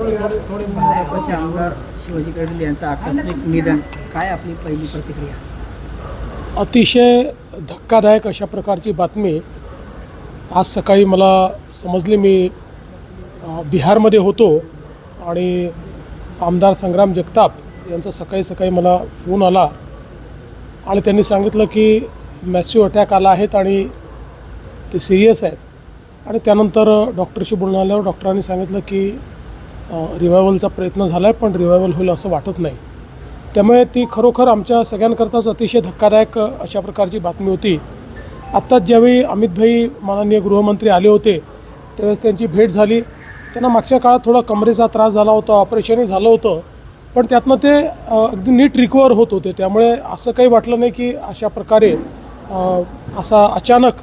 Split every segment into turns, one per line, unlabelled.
भाजपचे आमदार शिवाजी कडील यांचं आकस्मिक निधन. काय आपली पहिली प्रतिक्रिया?
अतिशय धक्कादायक अशा प्रकारची बातमी आज सकाळी मला समजली. मी बिहारमध्ये होतो आणि आमदार संग्राम जगताप यांचा सकाळी सकाळी मला फोन आला आणि त्यांनी सांगितलं की मॅसिव अटॅक आला आहेत आणि ते सिरियस आहेत. आणि त्यानंतर डॉक्टरशी बोलणं आल्यावर डॉक्टरांनी सांगितलं की रिवायवलचा प्रयत्न झाला आहे पण रिवायवल होईल असं वाटत नाही. त्यामुळे ती खरोखर आमच्या सगळ्यांकरताच अतिशय धक्कादायक अशा प्रकारची बातमी होती. आत्ताच ज्यावेळी अमितभाई माननीय गृहमंत्री आले होते त्यावेळेस त्यांची भेट झाली. त्यांना मागच्या काळात थोडा कमरेचा त्रास झाला होता ऑपरेशनही झालं होतं. पण त्यातनं ते अगदी नीट रिकवर होत होते. त्यामुळे असं काही वाटलं नाही की अशा प्रकारे असा अचानक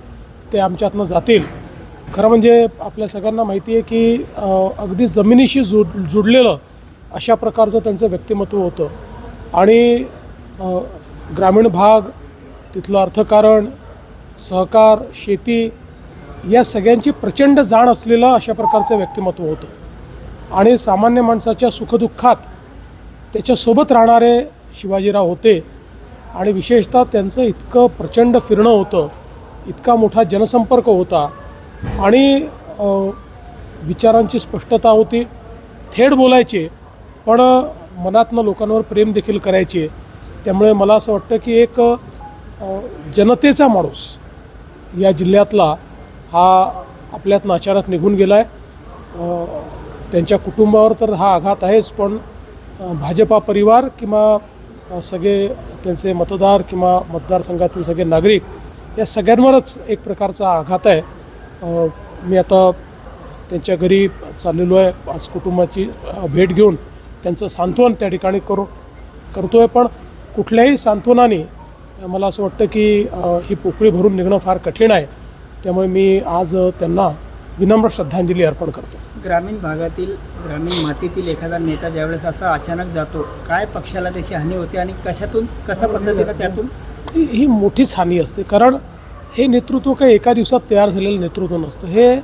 ते आमच्यातनं जातील. खरं म्हणजे आपल्या सगळ्यांना माहिती आहे की अगदी जमिनीशी जुड जुडलेलं अशा प्रकारचं त्यांचं व्यक्तिमत्व होतं. आणि ग्रामीण भाग तिथलं अर्थकारण सहकार शेती या सगळ्यांची प्रचंड जाण असलेलं अशा प्रकारचं व्यक्तिमत्व होतं. आणि सामान्य माणसाच्या सुखदुःखात त्याच्यासोबत राहणारे शिवाजीराव होते. आणि विशेषतः त्यांचं इतकं प्रचंड फिरणं होतं इतका मोठा जनसंपर्क होता आणि विचारांची स्पष्टता होती. थेट बोलायचे पण मनातनं लोकांवर प्रेम देखील करायचे. त्यामुळे मला असं वाटतं की एक जनतेचा माणूस या जिल्ह्यातला हा आपल्यातनं अचानक निघून गेला आहे त्यांच्या कुटुंबावर तर हा आघात आहेच पण भाजपा परिवार किंवा सगळे त्यांचे मतदार किंवा मतदारसंघातील सगळे नागरिक या सगळ्यांवरच एक प्रकारचा आघात आहे. मी आता त्यांच्या घरी चाललेलो आहे. आज कुटुंबाची भेट घेऊन त्यांचं सांत्वन त्या ठिकाणी करू करतो आहे पण कुठल्याही सांत्वनाने मला असं वाटतं की ही पोकळी भरून निघणं फार कठीण आहे. त्यामुळे मी आज त्यांना विनम्र श्रद्धांजली अर्पण करतो.
ग्रामीण भागातील ग्रामीण मातीतील एखादा नेता ज्यावेळेस असा अचानक जातो काय पक्षाला त्याची हानी होते आणि कशातून कशा पद्धतीनं त्यातून?
ही मोठीच हानी असते. कारण हे नेतृत्व काही एका दिवसात तयार झालेलं नेतृत्व नसतं. हे